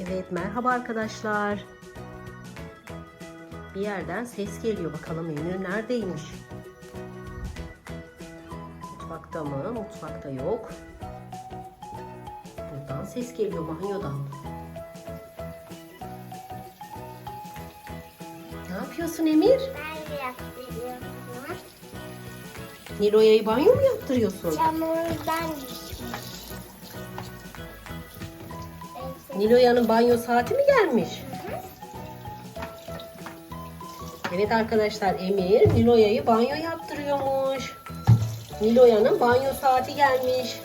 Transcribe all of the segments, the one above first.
Evet merhaba arkadaşlar. Bir yerden ses geliyor bakalım Emir neredeymiş? Mutfakta mı? Mutfakta yok. Buradan ses geliyor banyodan. Ne yapıyorsun Emir? Ben yaptırıyorum. Nilo'ya banyo mu yaptırıyorsun? Çamurdan Nilo'yanın banyo saati mi gelmiş? Evet arkadaşlar Emir Nilo'ya'yı banyo yaptırıyormuş. Nilo'ya'nın banyo saati gelmiş.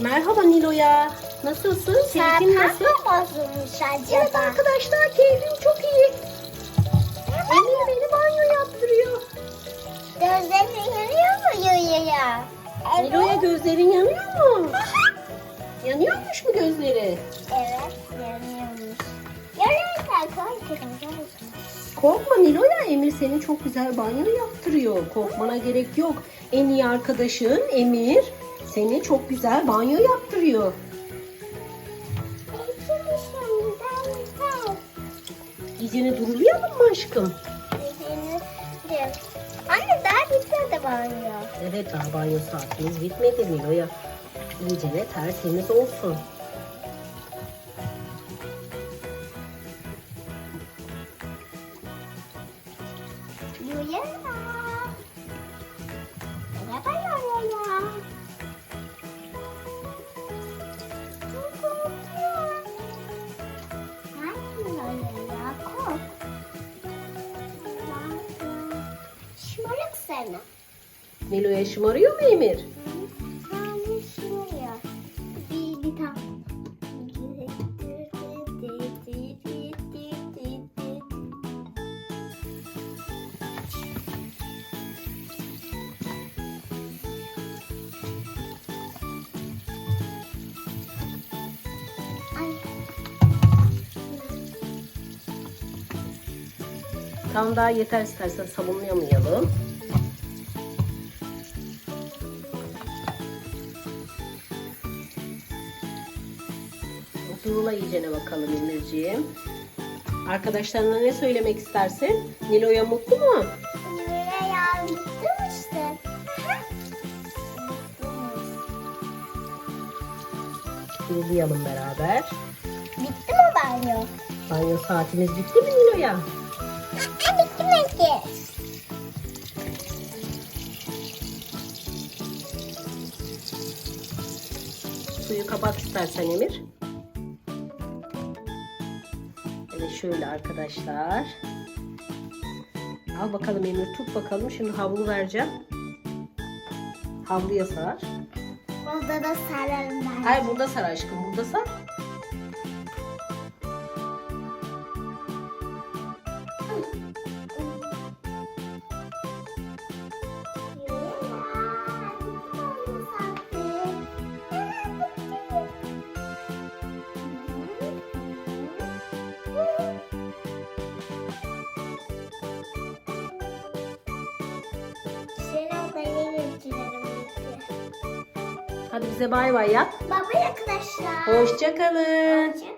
Merhaba Nilo'ya. Nasılsın? Keyfin nasıl? Bozulmuş Evet acaba? arkadaşlar keyfim çok iyi. Emir beni banyo yaptırıyor. Gözlerin yanıyor mu Yoya'ya? Nilo'ya gözlerin yanıyor mu? Yanıyormuş mu gözleri? Yanıyormuş. Yanıyorsa koy kırmızı olsun. Korkma Nilo'ya Emir seni çok güzel banyo yaptırıyor. Korkmana gerek yok. En iyi arkadaşın Emir seni çok güzel banyo yaptırıyor. İyicene durulayalım mı aşkım? Anne daha bitmedi banyo. Evet daha banyo saatimiz bitmedi Nilo'ya. İyicene tertemiz olsun. Yoya. Merhaba Yoya. Çok korkuyorum. Hangi Yoya? Kork. Şımarık seni. Nilo'ya şımarıyor mu Emir? Tam daha yeter istersen sabunlayamayalım. Durula iyicene bakalım Emirciğim. Arkadaşlarına ne söylemek istersin? Nilo'ya mutlu mu? Buraya yazmıştım. Durulayalım beraber. Bitti mi banyo? Banyo saatimiz bitti mi Nilo'ya? Suyu kapat istersen Emir. Evet şöyle arkadaşlar. Al bakalım Emir tut bakalım. Şimdi havlu vereceğim. Havluya sar. Burada da sararım ben. Hayır burada sar aşkım. Burada sar. Hadi bize bay bay yap. Baba arkadaşlar. Hoşçakalın. Hoşça